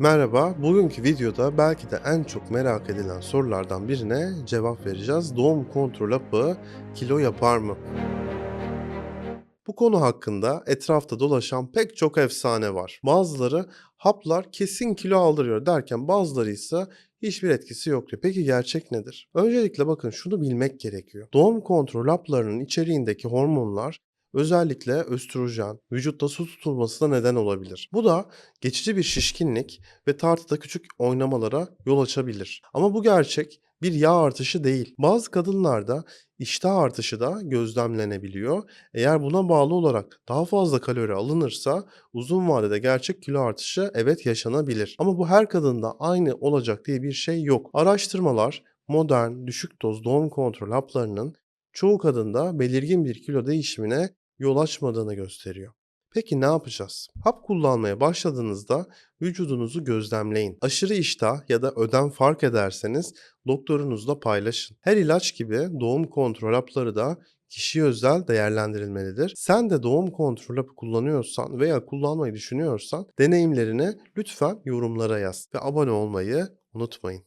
Merhaba, bugünkü videoda belki de en çok merak edilen sorulardan birine cevap vereceğiz. Doğum kontrol hapı kilo yapar mı? Bu konu hakkında etrafta dolaşan pek çok efsane var. Bazıları haplar kesin kilo aldırıyor derken bazıları ise hiçbir etkisi yok diyor. Peki gerçek nedir? Öncelikle bakın şunu bilmek gerekiyor. Doğum kontrol haplarının içeriğindeki hormonlar özellikle östrojen vücutta su tutulmasına neden olabilir. Bu da geçici bir şişkinlik ve tartıda küçük oynamalara yol açabilir. Ama bu gerçek bir yağ artışı değil. Bazı kadınlarda iştah artışı da gözlemlenebiliyor. Eğer buna bağlı olarak daha fazla kalori alınırsa uzun vadede gerçek kilo artışı evet yaşanabilir. Ama bu her kadında aynı olacak diye bir şey yok. Araştırmalar modern düşük doz doğum kontrol haplarının çoğu kadında belirgin bir kilo değişimine yol açmadığını gösteriyor. Peki ne yapacağız? Hap kullanmaya başladığınızda vücudunuzu gözlemleyin. Aşırı iştah ya da ödem fark ederseniz doktorunuzla paylaşın. Her ilaç gibi doğum kontrol hapları da kişiye özel değerlendirilmelidir. Sen de doğum kontrol hapı kullanıyorsan veya kullanmayı düşünüyorsan deneyimlerini lütfen yorumlara yaz ve abone olmayı unutmayın.